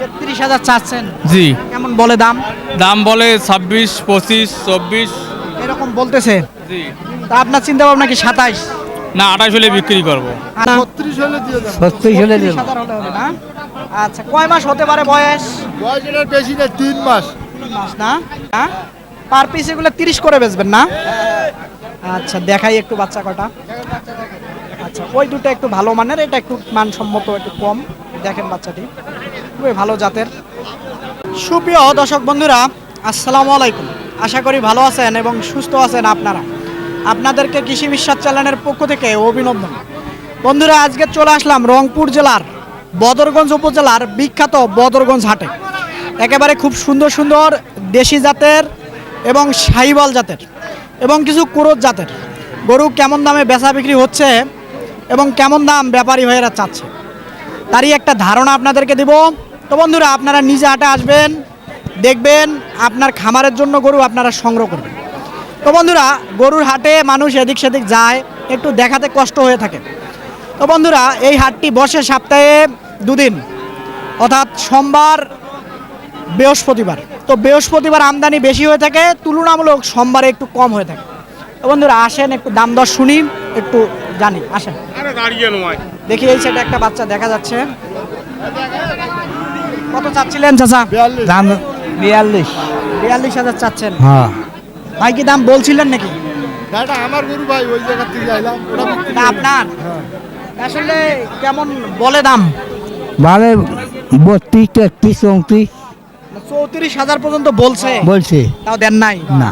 তেত্রিশ হাজার চাচ্ছেন। জি। কেমন বলে দাম? দাম বলে ছাব্বিশ পঁচিশ চব্বিশ। এরকম বলতেছে। জি। তা আপনার চিন্তা ভাবনা কি সাতাইশ? না আঠাশ হলে বিক্রি করব। ছত্রিশ হলে দিয়ে দেন হলে তিরিশ হাজার হলে হবে না? আচ্ছা কয় মাস হতে পারে বয়স? বয়স এটার বেশি না তিন মাস। তিন মাস না? না পার পিস এগুলো তিরিশ করে বেচবেন না? আচ্ছা দেখাই একটু বাচ্চা কটা। আচ্ছা ওই দুটো একটু ভালো মানের এটা একটু মানসম্মত একটু কম। দেখেন বাচ্চাটি। খুবই ভালো জাতের। সুপ্রিয় দর্শক বন্ধুরা, আসসালামু আলাইকুম। আশা করি ভালো আছেন এবং সুস্থ আছেন আপনারা। আপনাদেরকে কৃষি বিশ্বাস চ্যানেলের পক্ষ থেকে অভিনন্দন। বন্ধুরা, আজকে চলে আসলাম রংপুর জেলার বদরগঞ্জ উপজেলার বিখ্যাত বদরগঞ্জ হাটে। একেবারে খুব সুন্দর সুন্দর দেশি জাতের এবং সাহিবাল জাতের এবং কিছু কুরত জাতের। গরু কেমন দামে বেচা বিক্রি হচ্ছে এবং কেমন দাম ব্যাপারী ভাইয়েরা চাচ্ছে, তারই একটা ধারণা আপনাদেরকে দেব। তো বন্ধুরা আপনারা নিজে হাটে আসবেন দেখবেন আপনার খামারের জন্য গরু আপনারা সংগ্রহ করবেন। তো বন্ধুরা গরুর হাটে মানুষ এদিক সেদিক যায় একটু দেখাতে কষ্ট হয়ে থাকে। তো বন্ধুরা এই হাটটি বসে সপ্তাহে দুদিন অর্থাৎ সোমবার বৃহস্পতিবার। তো বৃহস্পতিবার আমদানি বেশি হয়ে থাকে তুলনামূলক সোমবারে একটু কম হয়ে থাকে। তো বন্ধুরা আসেন একটু দাম দর শুনি একটু জানি আসেন। দেখি এই সাইডে একটা বাচ্চা দেখা যাচ্ছে। কত চাচ্ছিলেন চাচা? বিয়াল্লিশ। দাম বিয়াল্লিশ। বিয়াল্লিশ হাজার চাচ্ছেন। হ্যাঁ। ভাই কি দাম বলছিলেন নাকি? আমার গরু ভাই ওই জায়গা থেকে আইলাম। ওটা। আপনার? হ্যাঁ। আসলে কেমন বলে দাম? মানে বত্রিশ তেত্রিশ চৌত্রিশ। চৌত্রিশ হাজার পর্যন্ত বলছে। বলছে। তাও দেন নাই? না।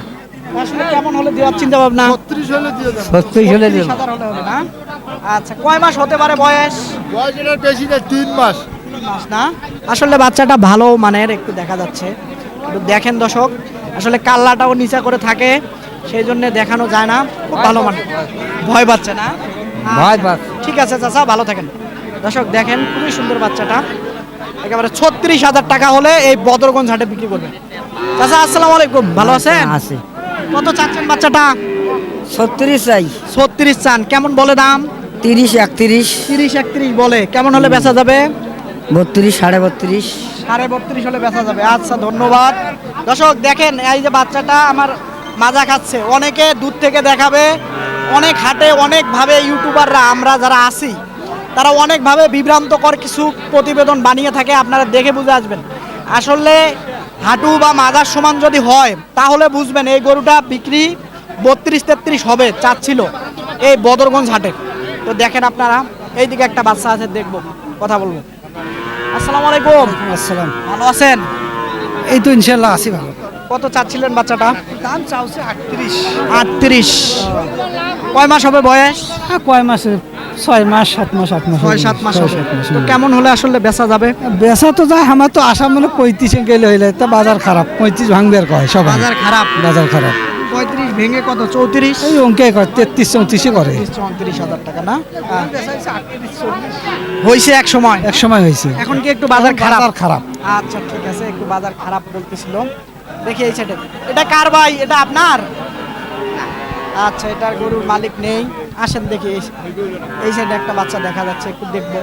আসলে কেমন হলে দেওয়ার চিন্তা ভাবনা ছত্রিশ হলে দিয়ে হলে দেবো। হাজার হলে হবে আচ্ছা কয় মাস হতে পারে বয়স? বয়স এটার বেশি না তিন মাস। না? আসলে বাচ্চাটা ভালো মানের একটু দেখা যাচ্ছে। একটু দেখেন দর্শক আসলে কাল্লাটাও নিচা করে থাকে সেই জন্য দেখানো যায় না। খুব ভালো মানের। ভয় পাচ্ছে না? ভয় ঠিক আছে চাচা ভালো থাকেন। দর্শক দেখেন খুবই সুন্দর বাচ্চাটা। একেবারে ছত্রিশ হাজার টাকা হলে এই বদরগঞ্জ হাটে বিক্রি করবেন চাচা আসসালামু আলাইকুম। ভালো আছেন? আছে। কত চাচ্ছেন বাচ্চাটা? ছত্রিশ চাই। ছত্রিশ চান। কেমন বলে দাম? তিরিশ একত্রিশ। তিরিশ একত্রিশ বলে। কেমন হলে বেচা যাবে? বত্রিশ, সাড়ে বত্রিশ। সাড়ে বত্রিশ হলে বেচা যাবে। আচ্ছা ধন্যবাদ। দর্শক, দেখেন, এই যে বাচ্চাটা আমার মাজা খাচ্ছে। অনেকে দূর থেকে দেখাবে, অনেক হাটে অনেকভাবে ইউটিউবাররা, আমরা যারা আছি, তারা অনেকভাবে বিভ্রান্তকর কিছু প্রতিবেদন বানিয়ে থাকে। আপনারা দেখে বুঝে আসবেন। আসলে হাঁটু বা মাজার সমান যদি হয়, তাহলে বুঝবেন এই গরুটা বিক্রি বত্রিশ, তেত্রিশ হবে, চাচ্ছিল এই বদরগঞ্জ হাটে। তো দেখেন আপনারা, এইদিকে একটা বাচ্চা আছে, দেখব, কথা বলব। আসসালামু আলাইকুম। আসসালাম। ভালো আছেন? এই তো ইনশাল্লাহ আছি ভালো। কত চাচ্ছিলেন বাচ্চাটা? দাম চাওছে আটত্রিশ। আটত্রিশ। কয় মাস হবে বয়স? হ্যাঁ কয় মাসে? ছয় মাস সাত মাস আট মাস ছয় সাত মাস হবে। মাস, তো কেমন হলে আসলে বেচা যাবে? বেচা তো যায় আমার তো আশা মনে পঁয়ত্রিশে গেলে হইলে। তা বাজার খারাপ পঁয়ত্রিশ ভাঙবে আর কয় সব বাজার খারাপ। বাজার খারাপ। পঁয়ত্রিশ ভেঙে কত? চৌত্রিশ? এই অঙ্কে করে তেত্রিশ চৌত্রিশে করে। চৌত্রিশ হাজার টাকা না? হয়েছে এক সময় এক সময় হয়েছে এখন কি একটু বাজার খারাপ বাজার খারাপ? আচ্ছা ঠিক আছে একটু বাজার খারাপ বলতেছিল। দেখি এই সাইডে এটা কার ভাই? এটা আপনার? আচ্ছা এটার গরুর মালিক নেই। আসেন দেখি এই- এই সাইডে একটা বাচ্চা দেখা যাচ্ছে একটু দেখব।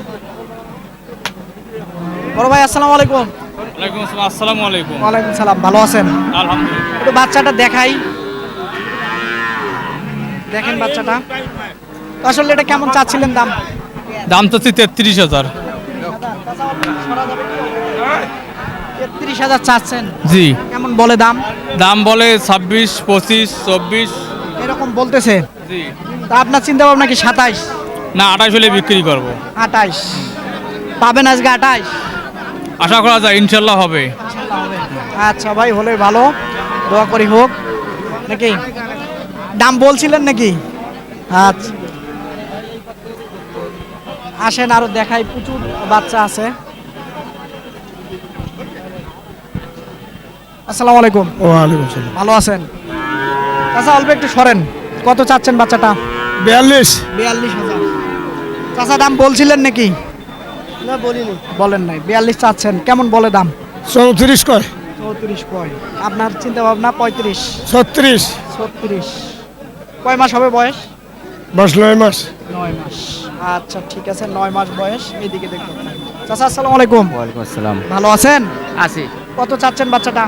বড় ভাই আসসালামু আলাইকুম। ওয়ালাইকুম আসসালাম আসসালামু আলাইকুম। ওয়ালাইকুম সালাম ভালো আছেন? আলহামদুলিল্লাহ। একটু বাচ্চাটা দেখাই। দেখেন বাচ্চাটা। আসলে এটা কেমন চাচ্ছিলেন দাম? দাম তো তেত্রিশ হাজার। তেত্রিশ হাজার চাচ্ছেন? জি। কেমন বলে দাম? দাম বলে ছাব্বিশ পঁচিশ চব্বিশ। এরকম বলতেছে? জি। তা আপনার চিন্তা ভাবনা কি সাতাইশ? না আঠাশ হলে বিক্রি করব। আঠাইশ। পাবেন আজকে আঠাইশ? আশা করা যায় ইনশাল্লাহ হবে। আচ্ছা ভাই হলে ভালো। দোয়া করি হোক। নাকি? দাম বলছিলেন নাকি? আচ্ছা। আসেন আরও দেখাই প্রচুর বাচ্চা আছে। আসসালামু আলাইকুম। ওয়ালাইকুম সালাম। ভালো আছেন? চাচা অল্প একটু সরেন। কত চাচ্ছেন বাচ্চাটা? বিয়াল্লিশ। বিয়াল্লিশ হাজার। চাচা দাম বলছিলেন নাকি? না বলিনি। বলেন নাই বিয়াল্লিশ চাচ্ছেন। কেমন বলে দাম? চৌত্রিশ কয়? চৌত্রিশ কয়। আপনার চিন্তা ভাবনা পঁয়ত্রিশ। ছত্রিশ। ছত্রিশ। কয় মাস হবে বয়স? বাস নয় মাস। নয় মাস। আচ্ছা ঠিক আছে নয় মাস বয়স। এইদিকে দেখুন। চাচা আসসালামু আলাইকুম। ওয়ালাইকুম আসসালাম। ভালো আছেন? আছি। কত চাচ্ছেন বাচ্চাটা?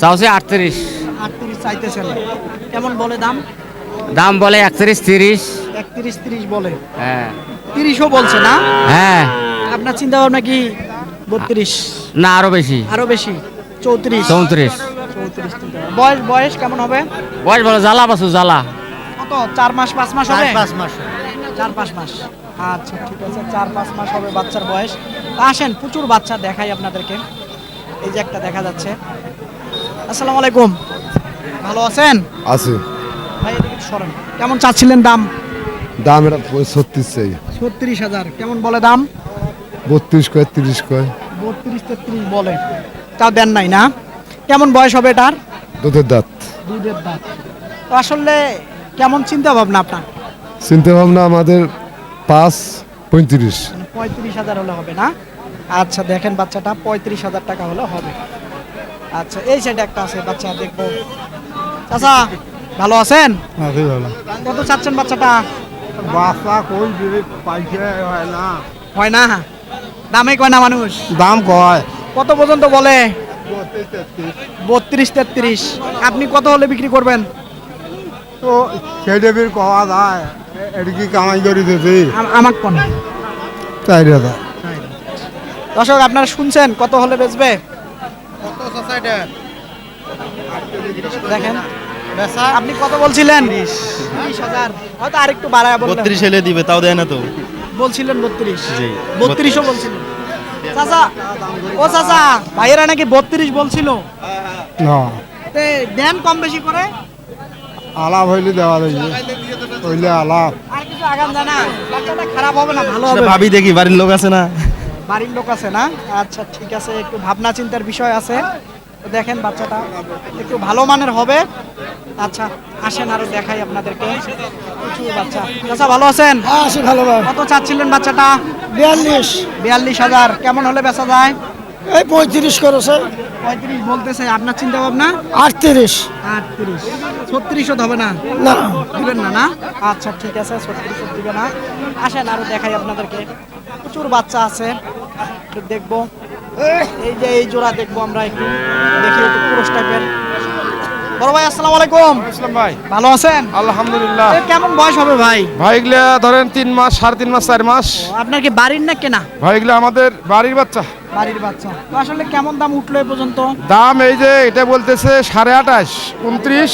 চাওছে আটত্রিশ। আটত্রিশ চাইতেছেন। কেমন বলে দাম? দাম বলে একত্রিশ তিরিশ। একত্রিশ তিরিশ বলে। হ্যাঁ। তিরিশও বলছে না? হ্যাঁ। আপনার চিন্তা ভাবনা কি? বত্রিশ। না আরও বেশি। আরও বেশি। চৌত্রিশ। চৌত্রিশ। চৌত্রিশ। বয়স বয়স কেমন হবে? বয়স বলো জ্বালা পাছু জ্বালা। কত চার মাস পাঁচ মাস হবে? পাঁচ মাস চার পাঁচ মাস। আচ্ছা ঠিক আছে। চার পাঁচ মাস হবে বাচ্চার বয়স। আসেন প্রচুর বাচ্চা দেখাই আপনাদেরকে। এই যে একটা দেখা যাচ্ছে। আসসালামু আলাইকুম। ভালো আছেন? আছে। ভাই এদিকে সরেন। কেমন চাচ্ছিলেন দাম? দাম এটা ছত্রিশ চাই। ছত্রিশ হাজার। কেমন বলে দাম? বত্রিশ কয় তিরিশ কয়। বত্রিশ তেত্রিশ বলে। তাও দেন নাই না? কেমন বয়স হবে এটার? দুধের দাঁত। দুধের দাঁত। আসলে কেমন চিন্তা ভাবনা আপনার? চিন্তা ভাবনা আমাদের পাঁচ পঁয়ত্রিশ। মানে পঁয়ত্রিশ হাজার হলে হবে না? আচ্ছা দেখেন বাচ্চাটা পঁয়ত্রিশ হাজার টাকা হলে হবে। আচ্ছা এই সাইডে একটা আছে বাচ্চা দেখব। চাচা ভালো আছেন? কত চাচ্ছেন বাচ্চাটা? বাসা কই পাইছে হয় না। হয় না? দামে কয় না মানুষ? দাম কয়? কত পর্যন্ত বলে? বত্রিশ তেত্রিশ। আপনি কত হলে বিক্রি করবেন? তো সেটা কওয়া যায় এটা কি কামাই করে দিতে আম- কোন? চার হাজার দর্শক আপনারা শুনছেন কত হলে বেচবে? দেখেন। আপনি কত বলছিলেন? তিরিশ হাজার। হয়তো আরেকটু বাড়ায় বললেন। বত্রিশ এলে দিবে তাও দেয় না তো। বলছিলেন বত্রিশ। জি। বত্রিশও বলছিলেন। চাচা ও চাচা ভাইয়েরা নাকি বত্রিশ বলছিল? না। তে দেন কম বেশি করে? আলাপ হইলে দেওয়া যাবে হইলে আলাপ। আর কিছু আগাম জানা বাচ্চাটা খারাপ হবে না ভালো হবে। ভাবি দেখি বাড়ির লোক আছে না? বাড়ির লোক আছে না? আচ্ছা ঠিক আছে একটু ভাবনা চিন্তার বিষয় আছে। দেখেন বাচ্চাটা একটু ভালো মানের হবে। আচ্ছা আসেন আরও দেখাই আপনাদেরকে। প্রচুর বাচ্চা। আচ্ছা ভালো আছেন? হ্যাঁ আছি ভালো কত চাচ্ছিলেন বাচ্চাটা? বিয়াল্লিশ। বিয়াল্লিশ হাজার। কেমন হলে বেচা যায়? এই পঁয়ত্রিশ করেছে। পঁয়ত্রিশ বলতেছে আপনার চিন্তা ভাবনা আটত্রিশ। আটত্রিশ। ছত্রিশও হবে না? না। দিবেন না না? আচ্ছা ঠিক আছে ছত্রিশও দিবে না। আসেন আরও দেখাই আপনাদেরকে। প্রচুর বাচ্চা আছে। একটু দেখব। এই যে এই জোড়া দেখব আমরা একটু। দেখি একটু পুরুষ টাইপের। বড় ভাই আসসালামু আলাইকুম। ইসলাম ভাই। ভালো আছেন? আলহামদুলিল্লাহ। কেমন বয়স হবে ভাই? ভাই এগুলা ধরেন তিন মাস সাড়ে তিন মাস চার মাস। আপনার কি বাড়ির না কেনা? ভাই এগুলা আমাদের বাড়ির বাচ্চা। বাড়ির বাচ্চা। আসলে কেমন দাম উঠল এ পর্যন্ত? দাম এই যে এটা বলতেছে সাড়ে আঠাশ উনত্রিশ।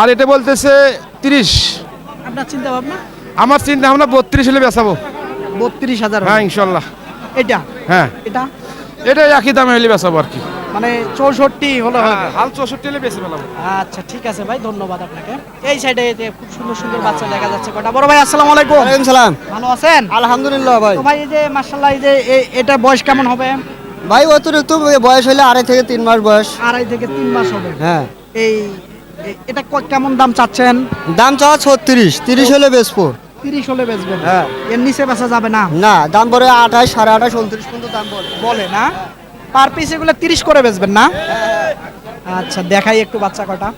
আর এটা বলতেছে তিরিশ। আপনার চিন্তা ভাবনা আমার চিন্তা ভাবনা বত্রিশ হলে বেচাবো। বত্রিশ হাজার হ্যাঁ ইনশাল্লাহ এটা? হ্যাঁ। এটা? এটা একই দামে হলে বেচাবো আর কি। মানে চৌষট্টি হলো হ্যাঁ, হাল চৌষট্টি হলে বেশি পেলাম আচ্ছা ঠিক আছে ভাই ধন্যবাদ আপনাকে। এই সাইডে যে খুব সুন্দর সুন্দর বাচ্চা দেখা যাচ্ছে। কটা বড় ভাই আসসালামু আলাইকুম। সালাম। ভালো আছেন? আলহামদুলিল্লাহ ভাই। তো ভাই এই যে মার্শাল্লাহ এই যে এটা বয়স কেমন হবে? ভাই অতিরিক্ত বয়স হলে আড়াই থেকে তিন মাস বয়স। আড়াই থেকে তিন মাস হবে। হ্যাঁ। এই এটা কেমন দাম চাচ্ছেন? দাম চাওয়া ছত্রিশ তিরিশ হলে বেচবো। তিরিশ হলে বেচবেন। হ্যাঁ। এর নিচে বেচা যাবে না? না দাম পরে আঠাশ সাড়ে আঠাশ উনত্রিশ পর্যন্ত দাম বলে। বলে না? পার পিস এগুলো তিরিশ করে বেচবেন না? আচ্ছা দেখাই একটু বাচ্চা কটা।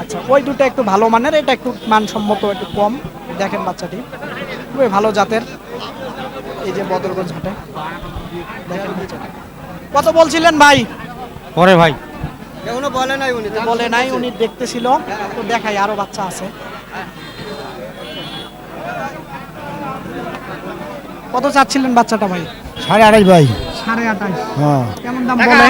আচ্ছা ওই দুটো একটু ভালো মানের এটা একটু মানসম্মত একটু কম। দেখেন বাচ্চাটি। খুবই ভালো জাতের। এই যে বদরগঞ্জ হাটে। দেখেন কত বলছিলেন ভাই? পরে ভাই। এখনও বলে নাই উনি বলে নাই উনি দেখতেছিল তো দেখাই আরও বাচ্চা আছে। কত চাচ্ছিলেন বাচ্চাটা ভাই? সাড়ে আড়াই ভাই। সাড়ে আঠাশ। হ্যাঁ। কেমন দাম বলে?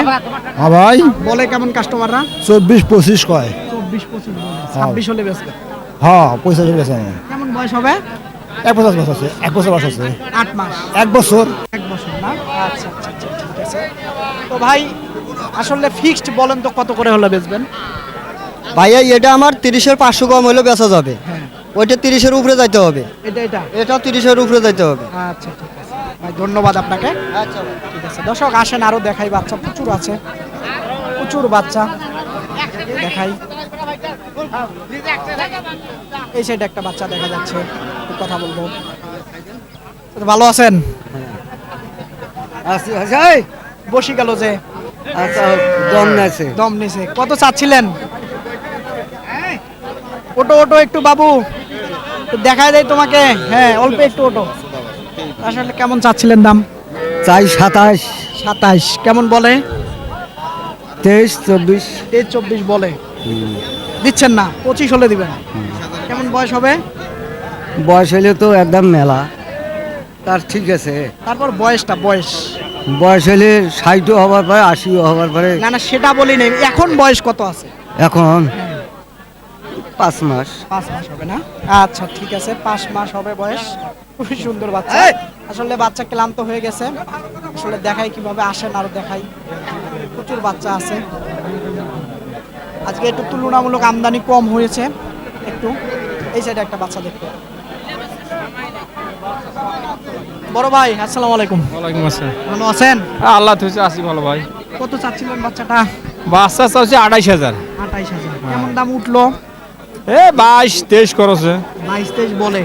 হ্যাঁ ভাই। বলে কেমন কাস্টমাররা চব্বিশ পঁচিশ কয়। চব্বিশ পঁচিশ ছাব্বিশ হলে বেচবে। হ্যাঁ পয়সা চলে গেছে কেমন বয়স হবে? এক বছর বয়স আছে এক বছর বয়স আছে। আট মাস। এক বছর। এক বছর না? আচ্ছা আচ্ছা আচ্ছা ঠিক আছে তো ভাই আসলে ফিক্সড বলেন তো কত করে হলে বেচবেন? ভাইয়া এটা আমার তিরিশের পাঁচশো কম হলে বেচা যাবে। হ্যাঁ। ওইটা তিরিশের উপরে যাইতে হবে। এটা এটা? এটাও তিরিশের উপরে যাইতে হবে। আচ্ছা ঠিক আছে। ভাই ধন্যবাদ আপনাকে। আচ্ছা ঠিক আছে দর্শক আসেন আরও দেখাই বাচ্চা। প্রচুর আছে। প্রচুর বাচ্চা। দেখাই। এই সাইডে একটা বাচ্চা দেখা যাচ্ছে। কথা বলব। ভালো আছেন? বসি গেল যে আচ্ছা দম আছে দম নিছে কত চাচ্ছিলেন? ওটো ওটো একটু বাবু দেখা যায় তোমাকে। হ্যাঁ অল্প একটু ওটো। আসলে কেমন চাচ্ছিলেন দাম? চাই সাতাশ। সাতাইশ কেমন বলে? তেইশ চব্বিশ। তেইশ চব্বিশ বলে। দিচ্ছেন না পঁচিশ হলে দিবেন। কেমন বয়স হবে? বয়স হলে তো একদম মেলা। তার ঠিক আছে। তারপর বয়সটা বয়স। বয়স হইলে ষাটও হবার পরে আশিও হবার পরে। না না সেটা বলি নাই। এখন বয়স কত আছে? এখন পাঁচ মাস। পাঁচ মাস হবে না? আচ্ছা ঠিক আছে পাঁচ মাস হবে বয়স। খুবই সুন্দর বাচ্চা। আসলে বাচ্চা ক্লান্ত হয়ে গেছে। আসলে দেখাই কীভাবে আসেন আরও দেখাই। প্রচুর বাচ্চা আছে। আজকে একটু তুলনামূলক আমদানি কম হয়েছে। একটু। এই সাইডে একটা বাচ্চা দেখতে বড় ভাই আসসালামু আলাইকুম। ওয়ালাইকুম আসসালাম। ভালো আছেন? আল্লাহ তুই আসি ভালো ভাই। কত চাচ্ছিলেন বাচ্চাটা? বাচ্চা চাচ্ছে আড়াইশ হাজার। আঠাইশ হাজার। কেমন দাম উঠল? এ বাইশ তেইশ করছে। বাইশ তেইশ বলে।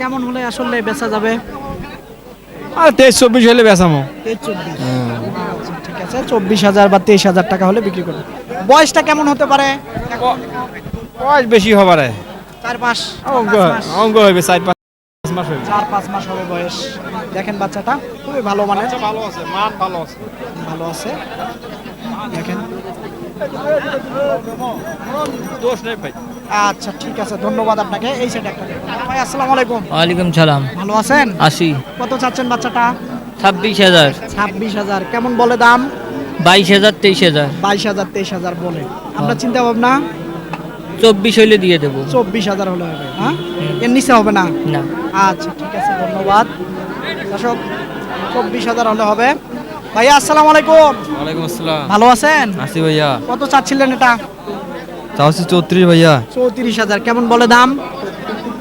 কেমন হলে আসলে বেচা যাবে? আর তেইশ চব্বিশ হলে বেসামো তেইশ চব্বিশ। আচ্ছা, ঠিক আছে। চব্বিশ হাজার বা তেইশ হাজার টাকা হলে বিক্রি করবে। বয়সটা কেমন হতে পারে? বয়স বেশি হবারে। চার পাঁচ। অঙ্ক অঙ্ক হইবে চার পাঁচ। মাস হইবে চার পাঁচ মাস হবে বয়স। দেখেন বাচ্চাটা খুবই ভালো মানে ভালো আছে মান ভালো আছে। ভালো আছে। দেখেন। দোষ নেই ভাই। আচ্ছা ঠিক আছে ধন্যবাদ আপনাকে। এই সাইডে একটা ভাই আসসালামু আলাইকুম। ওয়ালাইকুম সালাম। ভালো আছেন? আশি কত চাচ্ছেন বাচ্চাটা? ছাব্বিশ হাজার। ছাব্বিশ হাজার। কেমন বলে দাম? বাইশ হাজার তেইশ হাজার। বাইশ হাজার তেইশ হাজার বলে। আপনার চিন্তা ভাবনা? চব্বিশ হইলে দিয়ে দেবো। চব্বিশ হাজার হলে হবে হ্যাঁ? এর নিচে হবে না? না। আচ্ছা ঠিক আছে ধন্যবাদ। দর্শক চব্বিশ হাজার হলে হবে। ভাইয়া আসসালামু আলাইকুম। ওয়ালাইকুম আসসালাম। ভালো আছেন? আসি ভাইয়া। কত চাচ্ছিলেন এটা? চাচ্ছি চৌত্রিশ ভাইয়া। চৌত্রিশ হাজার কেমন বলে দাম?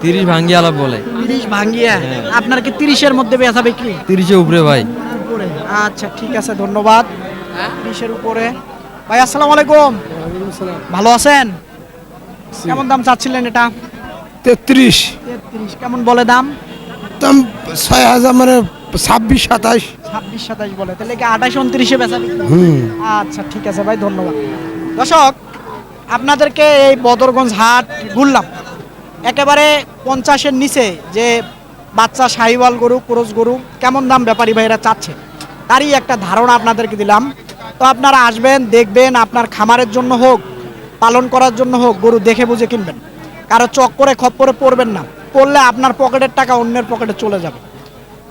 তিরিশ ভাঙ্গি আলাপ বলে। তিরিশ ভাঙ্গিয়া? আপনার কি তিরিশের মধ্যে বেচা বিক্রি? তিরিশে উপরে ভাই। উপরে। আচ্ছা ঠিক আছে ধন্যবাদ। তিরিশের উপরে। ভাই আসসালামু আলাইকুম। ভালো আছেন? কেমন দাম চাচ্ছিলেন এটা? তেত্রিশ। তেত্রিশ কেমন বলে দাম? দাম ছয় হাজার মানে ছাব্বিশ সাতাশ ছাব্বিশ সাতাশ বলে তাহলে কি আঠাশ উনত্রিশে বেচা আচ্ছা ঠিক আছে ভাই ধন্যবাদ। দর্শক আপনাদেরকে এই বদরগঞ্জ হাট ঘুরলাম। একেবারে পঞ্চাশের নিচে যে বাচ্চা সাহিওয়াল গরু ক্রোজ গরু কেমন দাম ব্যাপারী ভাইরা চাচ্ছে? তারই একটা ধারণা আপনাদেরকে দিলাম। তো আপনারা আসবেন দেখবেন আপনার খামারের জন্য হোক পালন করার জন্য হোক, গরু দেখে বুঝে কিনবেন। কারও চক করে খপ্পরে পড়বেন না। পড়লে আপনার পকেটের টাকা অন্যের পকেটে চলে যাবে।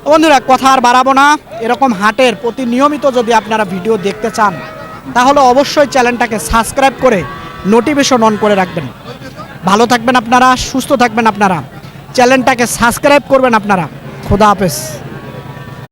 বন্ধুরা, কথা আর বাড়াবো না। এরকম হাটের প্রতি নিয়মিত যদি আপনারা ভিডিও দেখতে চান, তাহলে অবশ্যই চ্যানেলটাকে সাবস্ক্রাইব করে নোটিফিকেশন অন করে রাখবেন। ভালো থাকবেন আপনারা, সুস্থ থাকবেন আপনারা। চ্যানেলটাকে সাবস্ক্রাইব করবেন আপনারা। খোদা হাফেজ।